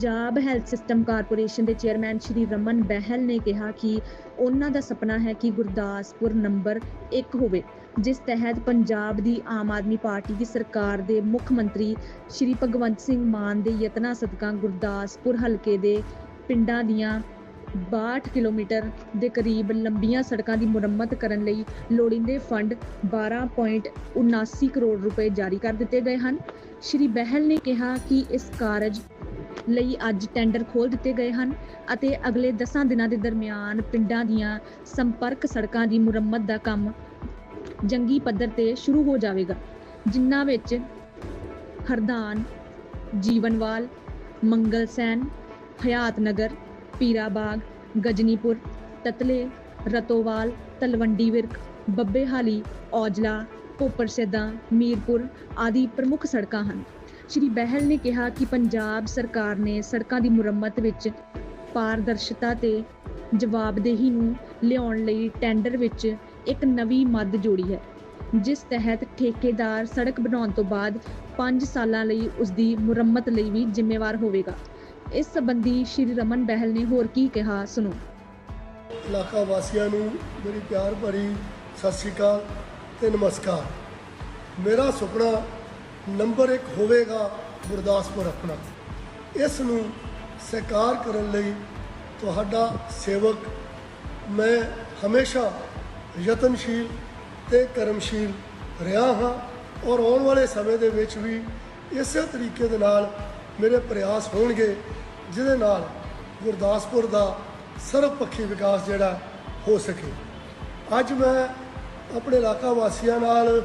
Punjab health system corporation ਦੇ chairman Shri Raman Behl ਨੇ ਕਿਹਾ ਕਿ ਉਹਨਾਂ ਦਾ ਸੁਪਨਾ ਹੈ ਕਿ ਗੁਰਦਾਸਪੁਰ ਨੰਬਰ 1 ਹੋਵੇ, ਜਿਸ ਤਹਿਤ ਪੰਜਾਬ ਦੀ ਆਮ ਆਦਮੀ ਪਾਰਟੀ ਦੀ ਸਰਕਾਰ ਦੇ ਮੁੱਖ ਮੰਤਰੀ ਸ਼੍ਰੀ ਭਗਵੰਤ ਸਿੰਘ ਮਾਨ ਦੇ ਯਤਨਾਂ ਸਦਕਾ ਗੁਰਦਾਸਪੁਰ ਹਲਕੇ ਦੇ ਪਿੰਡਾਂ ਦੀਆਂ 62 ਕਿਲੋਮੀਟਰ ਦੇ ਕਰੀਬ ਲੰਬੀਆਂ ਸੜਕਾਂ ਦੀ ਮੁਰੰਮਤ ਕਰਨ ਲਈ ਲੋੜੀਂਦੇ ਫੰਡ 12.79 ਕਰੋੜ ਰੁਪਏ ਜਾਰੀ ਕਰ ਦਿੱਤੇ ਗਏ ਹਨ। ਸ਼੍ਰੀ ਬਹਿਲ ਨੇ ਕਿਹਾ ਕਿ ਇਸ ਕਾਰਜ ਲਈ ਅੱਜ ਟੈਂਡਰ ਖੋਲ ਦਿੱਤੇ ਗਏ ਹਨ ਅਤੇ ਅਗਲੇ 10 ਦਿਨਾਂ ਦੇ ਦਰਮਿਆਨ ਪਿੰਡਾਂ ਦੀਆਂ ਸੰਪਰਕ ਸੜਕਾਂ ਦੀ ਮੁਰੰਮਤ ਦਾ ਕੰਮ ਜੰਗੀ ਪੱਧਰ ਤੇ ਸ਼ੁਰੂ ਹੋ ਜਾਵੇਗਾ, ਜਿਨ੍ਹਾਂ ਵਿੱਚ ਹਰਦਾਨ, ਜੀਵਨਵਾਲ ਮੰਗਲਸੈਨ ਹਯਾਤ ਨਗਰ, ਪੀਰਾਬਾਗ, ਗਜਨੀਪੁਰ, ਤਤਲੇ, ਰਤੋਵਾਲ, ਤਲਵੰਡੀ ਵਿਰਕ ਬੱਬੇਹਾਲੀ ਔਜਲਾ ਕੋਪਰਸੇਦਾ ਮੀਰਪੁਰ ਆਦਿ ਪ੍ਰਮੁੱਖ ਸੜਕਾਂ ਹਨ। ਸ਼੍ਰੀ ਬਹਿਲ ਨੇ ਕਿਹਾ ਕਿ ਪੰਜਾਬ ਸਰਕਾਰ ਨੇ ਸੜਕਾਂ ਦੀ ਮੁਰੰਮਤ ਵਿੱਚ ਪਾਰਦਰਸ਼ਤਾ ਤੇ ਜਵਾਬਦੇਹੀ ਨੂੰ ਲਿਆਉਣ ਲਈ ਟੈਂਡਰ ਵਿੱਚ ਇੱਕ ਨਵੀਂ ਮੱਦ ਜੋੜੀ ਹੈ, ਜਿਸ ਤਹਿਤ ਠੇਕੇਦਾਰ ਸੜਕ ਬਣਾਉਣ ਤੋਂ ਬਾਅਦ 5 ਸਾਲਾਂ ਲਈ ਉਸ ਦੀ ਮੁਰੰਮਤ ਲਈ ਵੀ ਜ਼ਿੰਮੇਵਾਰ ਹੋਵੇਗਾ। ਇਸ ਸੰਬੰਧੀ ਸ਼੍ਰੀ ਰਮਨ ਬਹਿਲ ਨੇ ਹੋਰ ਕੀ ਕਿਹਾ, ਸੁਣੋ। ਇਲਾਕਾ ਵਾਸੀਆਂ ਨੂੰ ਮੇਰੀ ਪਿਆਰ ਭਰੀ ਸਤਿ ਸ਼੍ਰੀ ਅਕਾਲ ਤੇ ਨਮਸਕਾਰ। ਮੇਰਾ ਸੁਪਨਾ ਨੰਬਰ 1 ਹੋਵੇਗਾ ਗੁਰਦਾਸਪੁਰ ਆਪਣਾ। ਇਸ ਨੂੰ ਸਾਕਾਰ ਕਰਨ ਲਈ ਤੁਹਾਡਾ ਸੇਵਕ ਮੈਂ ਹਮੇਸ਼ਾ ਯਤਨਸ਼ੀਲ ਤੇ ਕਰਮਸ਼ੀਲ ਰਿਹਾ ਹਾਂ ਔਰ ਆਉਣ ਵਾਲੇ ਸਮੇਂ ਦੇ ਵਿੱਚ ਵੀ ਇਸੇ ਤਰੀਕੇ ਦੇ ਨਾਲ ਮੇਰੇ ਪ੍ਰਯਾਸ ਹੋਣਗੇ, ਜਿਹਦੇ ਨਾਲ ਗੁਰਦਾਸਪੁਰ ਦਾ ਸਰਵਪੱਖੀ ਵਿਕਾਸ ਜਿਹੜਾ ਹੋ ਸਕੇ। ਅੱਜ ਮੈਂ ਆਪਣੇ ਇਲਾਕਾ ਵਾਸੀਆਂ ਨਾਲ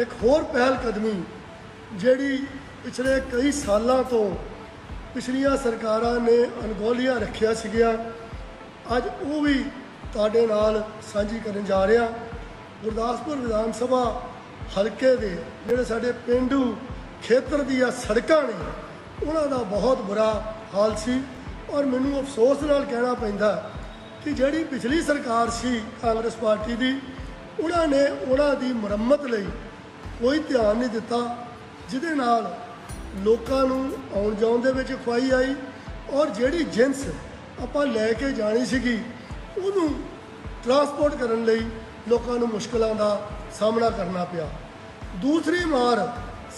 ਇੱਕ ਹੋਰ ਪਹਿਲ ਕਦਮੀ ਜਿਹੜੀ ਪਿਛਲੇ ਕਈ ਸਾਲਾਂ ਤੋਂ ਪਿਛਲੀਆਂ ਸਰਕਾਰਾਂ ਨੇ ਅਣਗੌਲੀਆਂ ਰੱਖਿਆ ਸੀਗਾ ਅੱਜ ਉਹ ਵੀ ਤੁਹਾਡੇ ਨਾਲ ਸਾਂਝੀ ਕਰਨ ਜਾ ਰਿਹਾ। ਗੁਰਦਾਸਪੁਰ ਵਿਧਾਨ ਸਭਾ ਹਲਕੇ ਦੇ ਜਿਹੜੇ ਸਾਡੇ ਪਿੰਡੂ ਖੇਤਰ ਦੀਆਂ ਸੜਕਾਂ ਨੇ, ਉਹਨਾਂ ਦਾ ਬਹੁਤ ਬੁਰਾ ਹਾਲ ਸੀ ਔਰ ਮੈਨੂੰ ਅਫਸੋਸ ਨਾਲ ਕਹਿਣਾ ਪੈਂਦਾ ਕਿ ਜਿਹੜੀ ਪਿਛਲੀ ਸਰਕਾਰ ਸੀ ਕਾਂਗਰਸ ਪਾਰਟੀ ਦੀ, ਉਹਨਾਂ ਨੇ ਉਹਨਾਂ ਦੀ ਮੁਰੰਮਤ ਲਈ ਕੋਈ ਧਿਆਨ ਨਹੀਂ ਦਿੱਤਾ। ਜਿਹਦੇ ਨਾਲ ਲੋਕਾਂ ਨੂੰ ਆਉਣ ਜਾਣ ਦੇ ਵਿੱਚ ਖਵਾਈ ਆਈ ਔਰ ਜਿਹੜੀ ਜਿੰਸ ਆਪਾਂ ਲੈ ਕੇ ਜਾਣੀ ਸੀਗੀ, ਉਹਨੂੰ ਟਰਾਂਸਪੋਰਟ ਕਰਨ ਲਈ ਲੋਕਾਂ ਨੂੰ ਮੁਸ਼ਕਲਾਂ ਦਾ ਸਾਹਮਣਾ ਕਰਨਾ ਪਿਆ। ਦੂਸਰੀ ਮਾਰ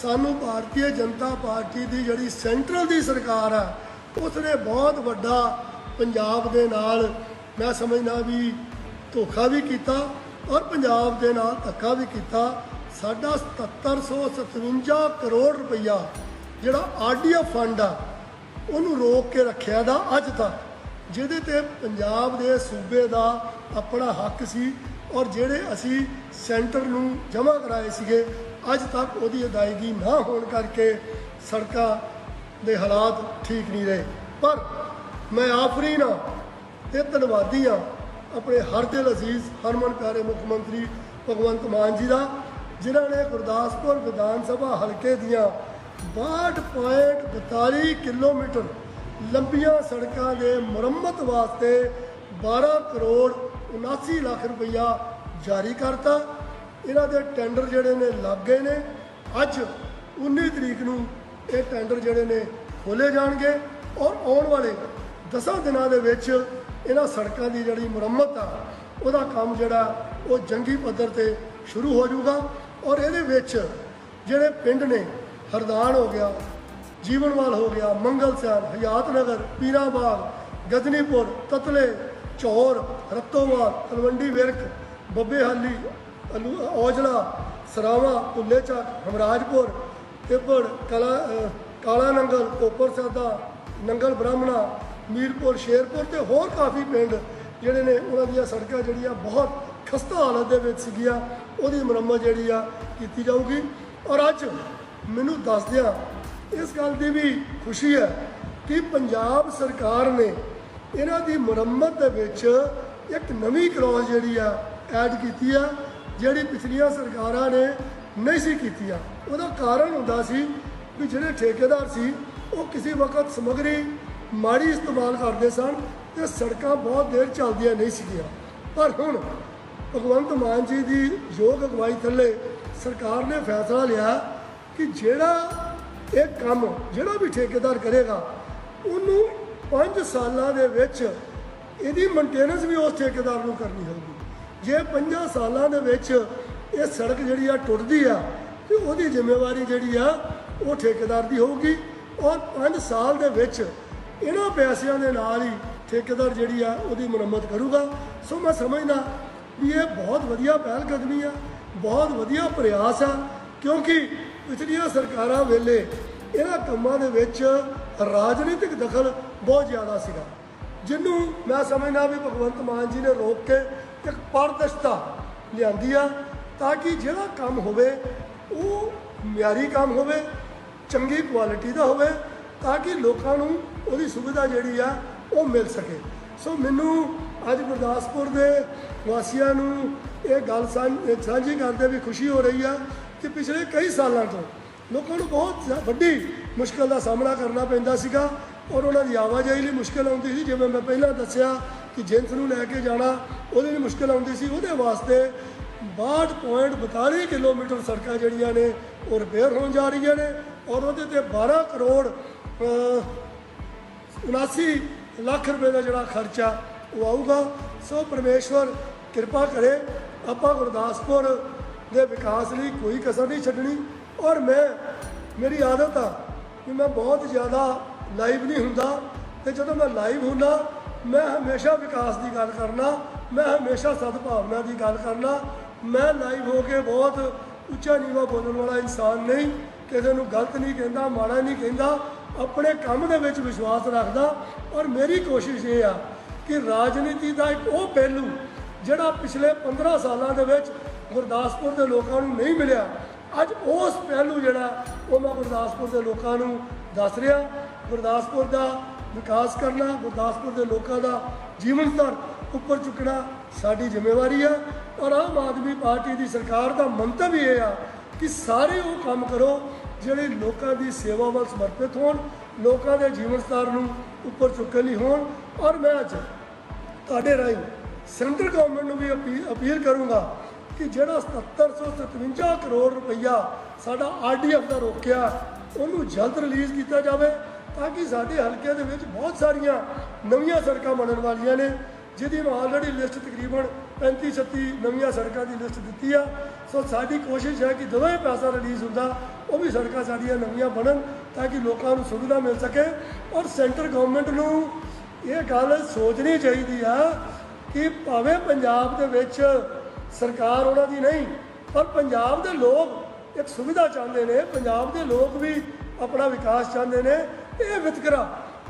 ਸਾਨੂੰ ਭਾਰਤੀ ਜਨਤਾ ਪਾਰਟੀ ਦੀ ਜਿਹੜੀ ਸੈਂਟਰਲ ਦੀ ਸਰਕਾਰ ਆ, ਉਸਨੇ ਬਹੁਤ ਵੱਡਾ ਪੰਜਾਬ ਦੇ ਨਾਲ ਮੈਂ ਸਮਝਦਾ ਵੀ ਧੋਖਾ ਵੀ ਕੀਤਾ ਔਰ ਪੰਜਾਬ ਦੇ ਨਾਲ ਧੱਕਾ ਵੀ ਕੀਤਾ। ਸਾਡਾ 7757 ਕਰੋੜ ਰੁਪਈਆ ਜਿਹੜਾ ਆਰਡੀਐਫ ਫੰਡ ਆ, ਉਹਨੂੰ ਰੋਕ ਕੇ ਰੱਖਿਆ ਦਾ ਅੱਜ ਤੱਕ। ਜਿਹਦੇ ਤੇ ਪੰਜਾਬ ਦੇ ਸੂਬੇ ਦਾ ਆਪਣਾ ਹੱਕ ਸੀ ਔਰ ਜਿਹੜੇ ਅਸੀਂ ਸੈਂਟਰ ਨੂੰ ਜਮ੍ਹਾਂ ਕਰਾਏ ਸੀਗੇ, ਅੱਜ ਤੱਕ ਉਹਦੀ ਅਦਾਇਗੀ ਨਾ ਹੋਣ ਕਰਕੇ ਸੜਕਾਂ ਦੇ ਹਾਲਾਤ ਠੀਕ ਨਹੀਂ ਰਹੇ। ਪਰ ਮੈਂ ਆਫਰੀ ਨਾ ਤੇ ਧੰਨਵਾਦੀ ਆ ਆਪਣੇ ਹਰ ਦਿਲ ਅਜ਼ੀਜ਼, ਹਰਮਨ ਪਿਆਰੇ ਮੁੱਖ ਮੰਤਰੀ ਭਗਵੰਤ ਮਾਨ ਜੀ ਦਾ ਜਿਨ੍ਹਾਂ ਨੇ ਗੁਰਦਾਸਪੁਰ ਵਿਧਾਨ ਸਭਾ ਹਲਕੇ ਦੀਆਂ 62.42 ਕਿਲੋਮੀਟਰ ਲੰਬੀਆਂ ਸੜਕਾਂ ਦੇ ਮੁਰੰਮਤ ਵਾਸਤੇ 12 ਕਰੋੜ 79 ਲੱਖ ਰੁਪਈਆ ਜਾਰੀ ਕਰਤਾ। ਇਹਨਾਂ ਦੇ ਟੈਂਡਰ ਜਿਹੜੇ ਨੇ ਲੱਗ ਗਏ ਨੇ। ਅੱਜ 19 ਤਰੀਕ ਨੂੰ ਇਹ ਟੈਂਡਰ ਜਿਹੜੇ ਨੇ ਖੋਲੇ ਜਾਣਗੇ ਔਰ ਆਉਣ ਵਾਲੇ 10 ਦਿਨਾਂ ਦੇ ਵਿੱਚ ਇਹਨਾਂ ਸੜਕਾਂ ਦੀ ਜਿਹੜੀ ਮੁਰੰਮਤ ਆ, ਉਹਦਾ ਕੰਮ ਜਿਹੜਾ ਉਹ ਜੰਗੀ ਪੱਧਰ ਤੇ ਸ਼ੁਰੂ ਹੋ ਜਾਊਗਾ। ਔਰ ਇਹਦੇ ਵਿੱਚ ਜਿਹੜੇ ਪਿੰਡ ਨੇ, ਹਰਦਾਨ ਹੋ ਗਿਆ, ਜੀਵਨਵਾਲ ਹੋ ਗਿਆ, ਮੰਗਲ ਮੰਗਲਸੈਨ ਹਯਾਤ ਨਗਰ, ਪੀਰਾਬਾਗ, ਗਜਨੀਪੁਰ, ਤਤਲੇ ਚੌਰ ਰਤੋਵਾਲ, ਤਲਵੰਡੀ ਵਿਰਕ ਬੱਬੇਹਾਲੀ ਅਲੂ- ਔਜਲਾ, ਸਰਾਵਾ ਭੁੱਲੇ ਚੱਕ ਹਮਰਾਜਪੁਰ, ਤਿੱਬੜ, ਕਲਾ ਕਾਲਾ ਨੰਗਲ ਕੋਪਰ ਸਾਦਾ, ਨੰਗਲ ਬ੍ਰਾਹਮਣਾ, ਮੀਰਪੁਰ, ਸ਼ੇਰਪੁਰ ਤੇ ਹੋਰ ਕਾਫੀ ਪਿੰਡ ਜਿਹੜੇ ਨੇ, ਉਹਨਾਂ ਦੀਆਂ ਸੜਕਾਂ ਜਿਹੜੀਆਂ ਬਹੁਤ ਖਸਤਾ ਹਾਲਤ ਦੇ ਵਿੱਚ ਸੀਗੀਆਂ ਉਹਦੀ ਮੁਰੰਮਤ ਜਿਹੜੀ ਆ ਕੀਤੀ ਜਾਊਗੀ। ਔਰ ਅੱਜ ਮੈਨੂੰ ਦੱਸਦਿਆਂ ਇਸ ਗੱਲ ਦੀ ਵੀ ਖੁਸ਼ੀ ਹੈ ਕਿ ਪੰਜਾਬ ਸਰਕਾਰ ਨੇ ਇਹਨਾਂ ਦੀ ਮੁਰੰਮਤ ਦੇ ਵਿੱਚ ਇੱਕ ਨਵੀਂ ਕਲੌਜ਼ ਜਿਹੜੀ ਆ ਐਡ ਕੀਤੀ ਆ, ਜਿਹੜੀ ਪਿਛਲੀਆਂ ਸਰਕਾਰਾਂ ਨੇ ਨਹੀਂ ਸੀ ਕੀਤੀ ਆ। ਉਹਦਾ ਕਾਰਨ ਹੁੰਦਾ ਸੀ ਵੀ ਜਿਹੜੇ ਠੇਕੇਦਾਰ ਸੀ, ਉਹ ਕਿਸੇ ਵਕਤ ਸਮਗਰੀ ਮਾੜੀ ਇਸਤੇਮਾਲ ਕਰਦੇ ਸਨ ਤੇ ਸੜਕਾਂ ਬਹੁਤ ਦੇਰ ਚੱਲਦੀਆਂ ਨਹੀਂ ਸੀਗੀਆਂ। ਪਰ ਹੁਣ ਭਗਵੰਤ ਮਾਨ ਜੀ ਦੀ ਯੋਗ ਅਗਵਾਈ ਥੱਲੇ ਸਰਕਾਰ ਨੇ ਫੈਸਲਾ ਲਿਆ ਕਿ ਜਿਹੜਾ ਇਹ ਕੰਮ ਜਿਹੜਾ ਵੀ ਠੇਕੇਦਾਰ ਕਰੇਗਾ, ਉਹਨੂੰ 5 ਸਾਲਾਂ ਦੇ ਵਿੱਚ ਇਹਦੀ ਮੇਨਟੇਨੈਂਸ ਵੀ ਉਸ ਠੇਕੇਦਾਰ ਨੂੰ ਕਰਨੀ ਹੋਊਗੀ। ਜੇ 5 ਸਾਲਾਂ ਦੇ ਵਿੱਚ ਇਹ ਸੜਕ ਜਿਹੜੀ ਆ ਟੁੱਟਦੀ ਆ ਤੇ ਉਹਦੀ ਜ਼ਿੰਮੇਵਾਰੀ ਜਿਹੜੀ ਆ ਉਹ ਠੇਕੇਦਾਰ ਦੀ ਹੋਊਗੀ ਔਰ 5 ਸਾਲ ਦੇ ਵਿੱਚ ਇਹਨਾਂ ਪੈਸਿਆਂ ਦੇ ਨਾਲ ਹੀ ਠੇਕੇਦਾਰ ਜਿਹੜੀ ਆ ਉਹਦੀ ਮੁਰੰਮਤ ਕਰੂਗਾ। ਸੋ ਮੈਂ ਸਮਝਦਾ ਵੀ ਇਹ ਬਹੁਤ ਵਧੀਆ ਪਹਿਲ ਕਦਮੀ ਆ, ਬਹੁਤ ਵਧੀਆ ਪ੍ਰਯਾਸ ਆ, ਕਿਉਂਕਿ ਪਿਛਲੀਆਂ ਸਰਕਾਰਾਂ ਵੇਲੇ ਇਹਨਾਂ ਕੰਮਾਂ ਦੇ ਵਿੱਚ ਰਾਜਨੀਤਿਕ ਦਖਲ ਬਹੁਤ ਜ਼ਿਆਦਾ ਸੀਗਾ। ਜਿਹਨੂੰ ਮੈਂ ਸਮਝਦਾ ਵੀ ਭਗਵੰਤ ਮਾਨ ਜੀ ਨੇ ਰੋਕ ਕੇ ਇੱਕ ਪਾਰਦਰਸ਼ਤਾ ਲਿਆਂਦੀ ਆ ਤਾਂ ਕਿ ਜਿਹੜਾ ਕੰਮ ਹੋਵੇ, ਉਹ ਮਿਆਰੀ ਕੰਮ ਹੋਵੇ, ਚੰਗੀ ਕੁਆਲਿਟੀ ਦਾ ਹੋਵੇ, ਤਾਂ ਕਿ ਲੋਕਾਂ ਨੂੰ ਉਹਦੀ ਸੁਵਿਧਾ ਜਿਹੜੀ ਆ, ਉਹ ਮਿਲ ਸਕੇ। ਸੋ ਮੈਨੂੰ ਅੱਜ ਗੁਰਦਾਸਪੁਰ ਦੇ ਵਾਸੀਆਂ ਨੂੰ ਇਹ ਗੱਲ ਸਾਂਝ- ਸਾਂਝੀ ਕਰਦੇ ਵੀ ਖੁਸ਼ੀ ਹੋ ਰਹੀ ਆ ਕਿ ਪਿਛਲੇ ਕਈ ਸਾਲਾਂ ਤੋਂ ਲੋਕਾਂ ਨੂੰ ਬਹੁਤ ਵੱਡੀ ਮੁਸ਼ਕਲ ਦਾ ਸਾਹਮਣਾ ਕਰਨਾ ਪੈਂਦਾ ਸੀਗਾ ਔਰ ਉਹਨਾਂ ਦੀ ਆਵਾਜਾਈ ਲਈ ਮੁਸ਼ਕਲ ਆਉਂਦੀ ਸੀ। ਜਿਵੇਂ ਮੈਂ ਪਹਿਲਾਂ ਦੱਸਿਆ ਕਿ ਜਿੰਸ ਨੂੰ ਲੈ ਕੇ ਜਾਣਾ ਉਹਦੇ ਲਈ ਮੁਸ਼ਕਲ ਆਉਂਦੀ ਸੀ। ਉਹਦੇ ਵਾਸਤੇ 62.42 ਕਿਲੋਮੀਟਰ ਸੜਕਾਂ ਜਿਹੜੀਆਂ ਨੇ ਉਹ ਰਿਪੇਅਰ ਹੋਣ ਜਾ ਰਹੀਆਂ ਨੇ ਔਰ ਉਹਦੇ ਤੇ 12 ਕਰੋੜ ਅ, 79 ਲੱਖ ਰੁਪਏ ਦਾ ਜਿਹੜਾ ਖਰਚਾ ਉਹ ਆਊਗਾ। ਸੋ ਪਰਮੇਸ਼ਵਰ, ਕਿਰਪਾ ਕਰੇ ਆਪਾਂ ਗੁਰਦਾਸਪੁਰ ਦੇ ਵਿਕਾਸ ਲਈ ਕੋਈ ਕਸਰ ਨਹੀਂ ਛੱਡਣੀ। ਔਰ ਮੈਂ, ਮੇਰੀ ਆਦਤ ਆ ਕਿ ਮੈਂ ਬਹੁਤ ਜ਼ਿਆਦਾ ਲਾਈਵ ਨਹੀਂ ਹੁੰਦਾ ਤੇ ਜਦੋਂ ਮੈਂ ਲਾਈਵ ਹੁੰਦਾ, ਮੈਂ ਹਮੇਸ਼ਾ ਵਿਕਾਸ ਦੀ ਗੱਲ ਕਰਨਾ, ਮੈਂ ਹਮੇਸ਼ਾ ਸਦਭਾਵਨਾ ਦੀ ਗੱਲ ਕਰਨਾ। ਮੈਂ ਲਾਈਵ ਹੋ ਕੇ ਬਹੁਤ ਉੱਚਾ ਨੀਵਾ ਬੋਲਣ ਵਾਲਾ ਇਨਸਾਨ ਨਹੀਂ, ਕਿਸੇ ਨੂੰ ਗਲਤ ਨਹੀਂ ਕਹਿੰਦਾ, ਮਾੜਾ ਨਹੀਂ ਕਹਿੰਦਾ। ਆਪਣੇ ਕੰਮ ਦੇ ਵਿੱਚ ਵਿਸ਼ਵਾਸ ਰੱਖਦਾ। ਔਰ ਮੇਰੀ ਕੋਸ਼ਿਸ਼ ਇਹ ਆ ਕਿ ਰਾਜਨੀਤੀ ਦਾ ਇੱਕ ਉਹ ਪਹਿਲੂ ਜਿਹੜਾ ਪਿਛਲੇ 15 ਸਾਲਾਂ ਦੇ ਵਿੱਚ ਗੁਰਦਾਸਪੁਰ ਦੇ ਲੋਕਾਂ ਨੂੰ ਨਹੀਂ ਮਿਲਿਆ, ਅੱਜ ਉਸ ਪਹਿਲੂ ਜਿਹੜਾ ਉਹ ਮੈਂ ਗੁਰਦਾਸਪੁਰ ਦੇ ਲੋਕਾਂ ਨੂੰ ਦੱਸ ਰਿਹਾ। ਗੁਰਦਾਸਪੁਰ ਦਾ ਵਿਕਾਸ ਕਰਨਾ, ਗੁਰਦਾਸਪੁਰ ਦੇ ਲੋਕਾਂ ਦਾ ਜੀਵਨ ਸਤਰ ਉੱਪਰ ਚੁੱਕਣਾ ਸਾਡੀ ਜ਼ਿੰਮੇਵਾਰੀ ਆ। ਔਰ ਆਮ ਆਦਮੀ ਪਾਰਟੀ ਦੀ ਸਰਕਾਰ ਦਾ ਮੰਤਵ ਹੀ ਇਹ ਆ ਕਿ ਸਾਰੇ ਉਹ ਕੰਮ ਕਰੋ ਜਿਹੜੇ ਲੋਕਾਂ ਦੀ ਸੇਵਾ ਵੱਲ ਸਮਰਪਿਤ ਹੋਣ, ਲੋਕਾਂ ਦੇ ਜੀਵਨ ਸਤਰ ਨੂੰ ਉੱਪਰ ਚੁੱਕਣ ਲਈ ਹੋਣ। ਔਰ ਮੈਂ ਅੱਜ ਤੁਹਾਡੇ ਰਾਹੀਂ ਸੈਂਟਰ ਗਵਰਨਮੈਂਟ ਨੂੰ ਵੀ ਅਪੀਲ ਅਪੀਲ ਕਰੂੰਗਾ ਕਿ ਜਿਹੜਾ 7757 ਕਰੋੜ ਰੁਪਈਆ ਸਾਡਾ ਆਰਡੀਐਫ ਦਾ ਰੋਕਿਆ, ਉਹਨੂੰ ਜਲਦ ਰਿਲੀਜ਼ ਕੀਤਾ ਜਾਵੇ ਤਾਂ ਕਿ ਸਾਡੇ ਹਲਕੇ ਦੇ ਵਿੱਚ ਬਹੁਤ ਸਾਰੀਆਂ ਨਵੀਆਂ ਸੜਕਾਂ ਬਣਨ ਵਾਲੀਆਂ ਨੇ, ਜਿਹਦੀ ਮੈਂ ਆਲਰੇਡੀ ਲਿਸਟ ਤਕਰੀਬਨ 35 36 ਨਵੀਆਂ ਸੜਕਾਂ ਦੀ ਲਿਸਟ ਦਿੱਤੀ ਆ। ਸੋ ਸਾਡੀ ਕੋਸ਼ਿਸ਼ ਹੈ ਕਿ ਜਦੋਂ ਇਹ ਪੈਸਾ ਰਿਲੀਜ਼ ਹੁੰਦਾ, ਉਹ ਵੀ ਸੜਕਾਂ ਸਾਡੀਆਂ ਨਵੀਆਂ ਬਣਨ ਤਾਂ ਕਿ ਲੋਕਾਂ ਨੂੰ ਸੁਵਿਧਾ ਮਿਲ ਸਕੇ ਔਰ ਸੈਂਟਰ ਗਵਰਨਮੈਂਟ ਨੂੰ ਇਹ ਗੱਲ ਸੋਚਣੀ ਚਾਹੀਦੀ ਆ ਕਿ ਭਾਵੇਂ ਪੰਜਾਬ ਦੇ ਵਿੱਚ ਸਰਕਾਰ ਉਹਨਾਂ ਦੀ ਨਹੀਂ, ਪਰ ਪੰਜਾਬ ਦੇ ਲੋਕ ਇੱਕ ਸੁਵਿਧਾ ਚਾਹੁੰਦੇ ਨੇ, ਪੰਜਾਬ ਦੇ ਲੋਕ ਵੀ ਆਪਣਾ ਵਿਕਾਸ ਚਾਹੁੰਦੇ ਨੇ। ਇਹ ਵਿਤਕਰਾ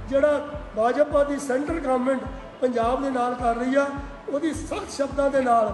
ਜਿਹੜਾ ਭਾਜਪਾ ਦੀ ਸੈਂਟਰ ਗਵਰਨਮੈਂਟ ਪੰਜਾਬ ਦੇ ਨਾਲ ਕਰ ਰਹੀ ਆ, ਉਹਦੀ ਸਖਤ ਸ਼ਬਦਾਂ ਦੇ ਨਾਲ